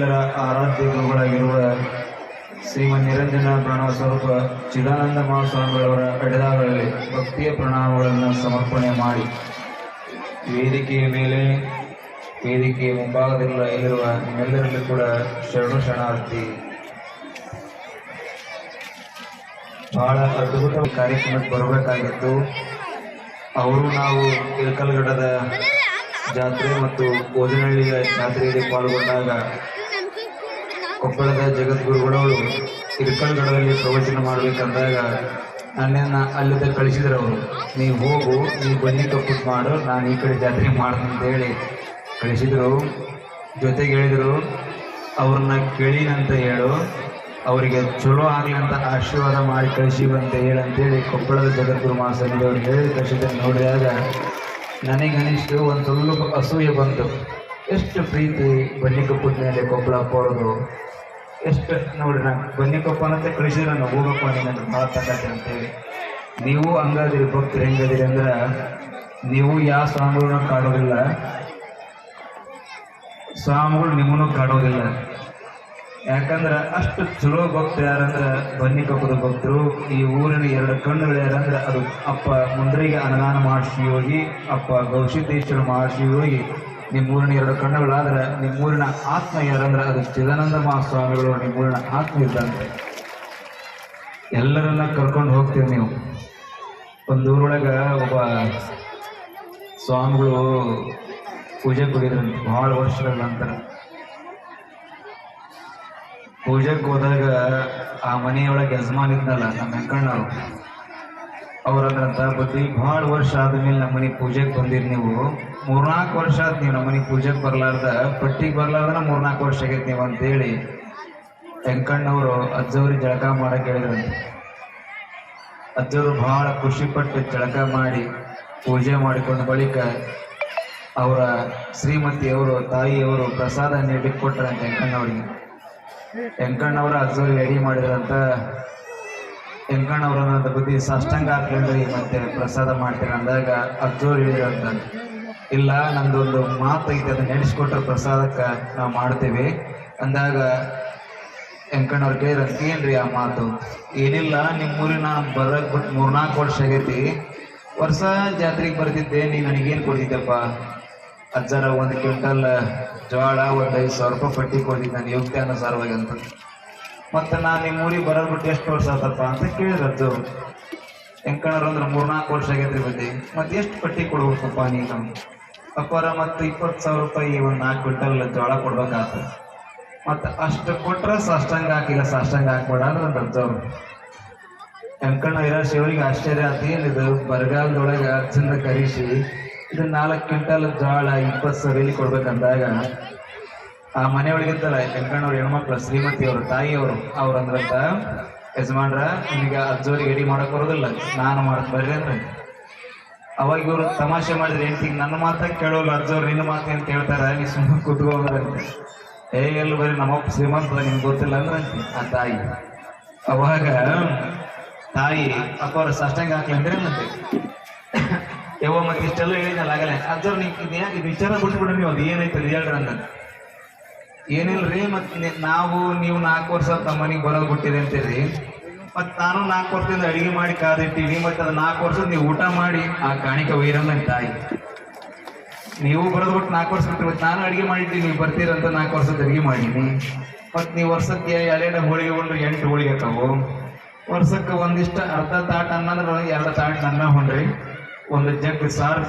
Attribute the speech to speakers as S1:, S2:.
S1: ಎಲ್ಲರ ಆರಾಧ್ಯ ಗುರುಗಳಾಗಿರುವ ಶ್ರೀಮನ್ ನಿರಂಜನ ಪ್ರಣವ ಸ್ವರೂಪ ಚಿದಾನಂದ ಮಹಾಸ್ವಾಮಿಗಳವರ ಎಡದಾಗಳಲ್ಲಿ ಭಕ್ತಿಯ ಪ್ರಣಾಮಗಳನ್ನು ಸಮರ್ಪಣೆ ಮಾಡಿ. ವೇದಿಕೆಯ ಮೇಲೆ, ವೇದಿಕೆಯ ಮುಂಭಾಗದಲ್ಲಿ ಇರುವ ನಿಮ್ಮೆಲ್ಲರಲ್ಲೂ ಕೂಡ ಶರಣ ಶರಣಾರ್ಥಿ. ಬಹಳ ಅದ್ಭುತ ಕಾರ್ಯಕ್ರಮಕ್ಕೆ ಬರಬೇಕಾಗಿತ್ತು. ಅವರು ನಾವು ಇಳಕಲ್ಗಡದ ಜಾತ್ರೆ ಮತ್ತು ಭೋಜನಹಳ್ಳಿಯ ಜಾತ್ರೆಯಲ್ಲಿ ಪಾಲ್ಗೊಂಡಾಗ ಕೊಪ್ಪಳದ ಜಗದ್ಗುರುಗಳವರು ಇರ್ಕಲ್ಗಡದಲ್ಲಿ ಪ್ರವಚನ ಮಾಡಬೇಕಂದಾಗ ನನ್ನನ್ನು ಅಲ್ಲಿಂದ ಕಳಿಸಿದ್ರು ಅವರು ನೀವು ಹೋಗು, ನೀವು ಬನ್ನಿ ಕಪ್ಪುಟ್ ಮಾಡು, ನಾನು ಈ ಕಡೆ ಜಾತ್ರೆ ಮಾಡ್ತೀನಿ ಅಂತ ಹೇಳಿ ಕಳಿಸಿದ್ರು. ಜೊತೆಗೆ ಹೇಳಿದರು, ಅವ್ರನ್ನ ಕೇಳಿನಂತ ಹೇಳು, ಅವರಿಗೆ ಚಲೋ ಆಗಲಿ ಅಂತ ಆಶೀರ್ವಾದ ಮಾಡಿ ಕಳಿಸಿ ಅಂತ ಹೇಳಿ ಅಂತೇಳಿ ಕೊಪ್ಪಳದ ಜಗದ್ಗುರು ಮಹಾಸ್ವಾಮಿ ಅವ್ರು ಹೇಳಿ ಕಳಿಸಿದ್ದನ್ನು ನೋಡಿದಾಗ ನನಗೆ ಅನಿಸ್ತು, ಒಂದು ಸ್ವಲ್ಪ ಅಸೂಯೆ ಬಂತು. ಎಷ್ಟು ಪ್ರೀತಿ ಬನ್ನಿಕೊಪ್ಪದ ಮೇಲೆ ಕೊಪ್ಪಳ ಅವ್ರದ್ದು. ಎಷ್ಟು ನೋಡ್ರಿ ನಾ ಬನ್ನಿಕೊಪ್ಪ ಅಂತ ಕಳಿಸಿದ್ರೆ ನಾನು ಹೋಗಪ್ಪ ನೀನು ಭಾಳ ತಗತ್ತೆ ಅಂತೇಳಿ ನೀವು ಹಂಗಾದ್ರಿ ಭಕ್ತರು ಹೆಂಗದಿರಿ ಅಂದ್ರೆ, ನೀವು ಯಾವ ಸ್ವಾಮಿಗಳನ್ನ ಕಾಡೋದಿಲ್ಲ ಸ್ವಾಮಿಗಳು ನಿಮ್ಮನ್ನು ಕಾಡೋದಿಲ್ಲ. ಯಾಕಂದ್ರೆ ಅಷ್ಟು ಚಲೋ ಭಕ್ತರು ಯಾರಂದ್ರೆ, ಬನ್ನಿಕಪ್ಪದ ಭಕ್ತರು, ಈ ಊರಿನ ಎರಡು ಕಣ್ಣುಗಳು ಯಾರಂದ್ರೆ, ಅದು ಅಪ್ಪ ಮುಂದ್ರಿಗೆ ಅನುದಾನ ಮಾಡಿಸಿ ಹೋಗಿ, ಅಪ್ಪ ಗೌಶಿದ್ದೇಶ್ವರ ಮಾಡಿಸಿ ಹೋಗಿ ನಿಮ್ಮೂರಿನ ಎರಡು ಕಣ್ಣುಗಳಾದ್ರೆ ನಿಮ್ಮೂರಿನ ಆತ್ಮ ಯಾರಂದ್ರೆ ಅದು ಚಿದಾನಂದ ಮಹಾಸ್ವಾಮಿಗಳು, ನಿಮ್ಮೂರಿನ ಆತ್ಮ ಇದ್ದಂತೆ. ಎಲ್ಲರನ್ನ ಕರ್ಕೊಂಡು ಹೋಗ್ತೀವಿ ನೀವು. ಒಂದು ಒಬ್ಬ ಸ್ವಾಮಿಗಳು ಪೂಜೆ ಕುಡಿದ್ರು ಭಾಳ ವರ್ಷಗಳ ನಂತರ. ಪೂಜೆಗೆ ಹೋದಾಗ ಆ ಮನೆಯೊಳಗೆ ಯಜಮಾನ್ ಇದ್ನಲ್ಲ, ನಮ್ಮ ಹೆಂಕಣ್ಣವ್ರು ಅವ್ರಂದ್ರಂತ ಪತಿ ಭಾಳ ವರ್ಷ ಆದಮೇಲೆ ನಮ್ಮ ಮನೆಗೆ ಪೂಜೆಗೆ ಬಂದಿರಿ ನೀವು. ಮೂರ್ನಾಲ್ಕು ವರ್ಷ ಆದ ನೀವು ನಮ್ಮ ಮನೆಗೆ ಪೂಜೆಗೆ ಬರಲಾರ್ದ. ಪಟ್ಟಿಗೆ ಬರ್ಲಾರ್ದನ ಮೂರ್ನಾಲ್ಕು ವರ್ಷ ಆಗೈತೆ ನೀವು ಅಂತೇಳಿ ವೆಂಕಣ್ಣವರು ಅಜ್ಜವ್ರಿಗೆ ಜಳಕ ಮಾಡಕ್ಕೆ ಹೇಳಿದ್ರಂತೆ ಅಜ್ಜವರು ಬಹಳ ಖುಷಿಪಟ್ಟು ಜಳಕ ಮಾಡಿ ಪೂಜೆ ಮಾಡಿಕೊಂಡ ಬಳಿಕ ಅವರ ಶ್ರೀಮತಿಯವರು, ತಾಯಿಯವರು ಪ್ರಸಾದ ನೀಡಿ ಕೊಟ್ಟರಂತೆ ವೆಂಕಣ್ಣವ್ರಿಗೆ. ವೆಂಕಣ್ಣವರ ಅಜ್ಜವ್ರಿಗೆ ರೆಡಿ ಮಾಡಿದ್ರಂತ ವೆಂಕಣ್ಣವ್ರನ್ನ ಬುದ್ಧಿ ಸಾಷ್ಟಾಂಗ ಹಾಕೊಂಡ್ರಿ ಮತ್ತೆ ಪ್ರಸಾದ ಮಾಡ್ತೀರ ಅಂದಾಗ ಅಜ್ಜೋರು ಹೇಳಿದ್ರಂತ ಇಲ್ಲ ನಂದೊಂದು ಮಾತು ಐತೆ ಅದನ್ನ ನಡೆಸ್ಕೊಟ್ರೆ ಪ್ರಸಾದಕ್ಕೆ ನಾವು ಮಾಡ್ತೇವೆ. ಅಂದಾಗ ವೆಂಕಣ್ಣವ್ರು ಕೇಳಿದ್ರಂತ ಏನ್ರಿ ಆ ಮಾತು? ಏನಿಲ್ಲ ನಿಮ್ಮ ಊರಿನ ಬರಕ್ ಬಿಟ್ಟು ಮೂರ್ನಾಲ್ಕು ವರ್ಷ ಆಗೈತಿ. ವರ್ಷ ಜಾತ್ರೆಗೆ ಬರ್ತಿದ್ದೆ ನೀ ನನಗೇನು ಕೊಡ್ತಿದ್ದಪ್ಪ ಅಜ್ಜರ ಒಂದು ಕ್ವಿಂಟಲ್ ಜೋಳ, ಒಂದು ಐದು ಸಾವಿರ ರೂಪಾಯಿ ಪಟ್ಟಿ ಕೊಡ್ತಿದ್ದೆ, ನಾನು ಯೋಗ್ಯ ಸಾರವಾಗಿ ಅಂತ. ಮತ್ತೆ ನಾನು ನಿಮ್ಮ ಊರಿಗೆ ಬರೋದು ಬಿಟ್ಟು ಎಷ್ಟು ವರ್ಷ ಆತಪ್ಪ ಅಂತ ಕೇಳಿದ್ರದ್ದು ಅಜ್ಜು ವೆಂಕಣ್ಣವ್ರು ಅಂದ್ರೆ ಮೂರ್ನಾಲ್ಕು ವರ್ಷ ಆಗೈತ್ರಿ ಬಂದು ಮತ್ತೆ ಎಷ್ಟು ಪಟ್ಟಿ ಕೊಡ್ಬೇಕಪ್ಪ ನೀನು? ಅಪ್ಪಾರ ಮತ್ತೆ ಇಪ್ಪತ್ತು ಸಾವಿರ ರೂಪಾಯಿ ಒಂದು ನಾಲ್ಕು ಕ್ವಿಂಟಲ್ ಜೋಳ ಕೊಡ್ಬೇಕಾಗ್ತದೆ. ಮತ್ತೆ ಅಷ್ಟು ಕೊಟ್ರೆ ಸಾಷ್ಟಾಂಗ ಹಾಕಿಲ್ಲ, ಸಾಷ್ಟಾಂಗ ಹಾಕ್ಬೇಡ ಅಂದ್ರೆ ಬರ್ತವ್ರು ಹೆಂಕಣ್ಣ ಇರೋ ಶಿವರಿಗೆ ಆಶ್ಚರ್ಯ ಅಂತ ಏನಿದು? ಬರಗಾಲದೊಳಗೆ ಅರ್ಜುನ ಕರೀಸಿ ಇದು ನಾಲ್ಕು ಕ್ವಿಂಟಲ್ ಜೋಳ ಇಪ್ಪತ್ತು ಸಾವಿರ ಇಲ್ಲಿ ಕೊಡ್ಬೇಕಂದಾಗ ಆ ಮನೆಯೊಳಗಿದ್ದಲ್ಲ ವೆಂಕಣ್ಣವ್ರ ಹೆಣ್ಮಕ್ಳು ಶ್ರೀಮತಿ ಅವರು ತಾಯಿಯವರು, ಅವ್ರು ಅಂದ್ರಂತ, ಯಜಮಾನ್ರ ನಿಮಗೆ ಅಜ್ಜೋರಿಗೆ ಎಡಿ ಮಾಡಕ್ ಬರೋದಿಲ್ಲ. ನಾನು ಮಾಡಕ್ ಬರ್ರಿ ಅಂದ್ರೆ. ಅವಾಗ ಇವರು ತಮಾಷೆ ಮಾಡಿದ್ರೆ ಹೆಂಡತಿಗೆ ನನ್ನ ಮಾತ ಕೇಳೋಲ್ಲ ಅಜ್ಜವ್ರು ನಿನ್ನ ಮಾತು ಅಂತ ಹೇಳ್ತಾರ? ನೀ ಸುಮ್ಮನೆ ಕೂತ್ಕೋ ಅಂದ್ರಂತೆ ಏ ಬರೀ ನಮ್ಮಪ್ಪ ಶ್ರೀಮಂತ, ನಿಮ್ಗೆ ಗೊತ್ತಿಲ್ಲ ಅಂದ್ರಂತೆ ಆ ತಾಯಿ. ಅವಾಗ ತಾಯಿ, ಅಪ್ಪ ಅವ್ರ ಸಾಷ್ಟಾಂಗ ಹಾಕ್ಲಿ ಅಂದ್ರೆ ಮತ್ತೆ ಯಾವ ಮತ್ತೆ ಇಷ್ಟೆಲ್ಲ ಹೇಳಿದ್ನಲ್ಲ ಆಗಲೇ ಅಜ್ಜವ್ರು ನೀವು ಇದು ಯಾಕೆ, ಇದು ವಿಚಾರ ಬಿಟ್ಬಿಡ್ರಿ ನೀವು, ಅದು ಏನೈತೆ ಅದು ಹೇಳ್ರಿ ಅಂತ ಏನಿಲ್ರಿ ಮತ್ತೆ ನಾವು, ನೀವು ನಾಲ್ಕು ವರ್ಷ ತಮ್ಮ ಮನೆಗೆ ಬರೋದು ಬಿಟ್ಟಿದೆ ಅಂತೀರಿ. ಮತ್ತೆ ನಾನು ನಾಲ್ಕು ವರ್ಷದಿಂದ ಅಡಿಗೆ ಮಾಡಿ ಕಾದಿಟ್ಟಿವಿ ಮತ್ತೆ ಅದು ನಾಲ್ಕು ವರ್ಷದ ನೀವು ಊಟ ಮಾಡಿ ಆ ಕಾಣಿಕ ವೈರನ್ನ ತಾಯಿ ನೀವು ಬರೋದು ಬಿಟ್ಟು ನಾಲ್ಕು ವರ್ಷ ಬಿಟ್ಟು ನಾನು ಅಡಿಗೆ ಮಾಡಿದ್ದೀನಿ, ನೀವು ಬರ್ತೀರಂತ ನಾಲ್ಕು ವರ್ಷದ ಅಡಿಗೆ ಮಾಡೀನಿ. ಮತ್ತೆ ನೀವು ವರ್ಷಕ್ಕೆ ಎರಡೆರಡು ಹೋಳಿಗೆ ಉಂಡ್ರಿ, ಎಂಟು ಹೋಳಿಗೆ ತಾವು ವರ್ಷಕ್ಕೆ ಒಂದಿಷ್ಟ ಅರ್ಧ ತಾಟ್ ಅನ್ನಂದ್ರೆ ಎರಡು ತಾಟ್ ಅನ್ನ ಹೊಂಡ್ರಿ ಒಂದು ಜಗ್ ಸಾರು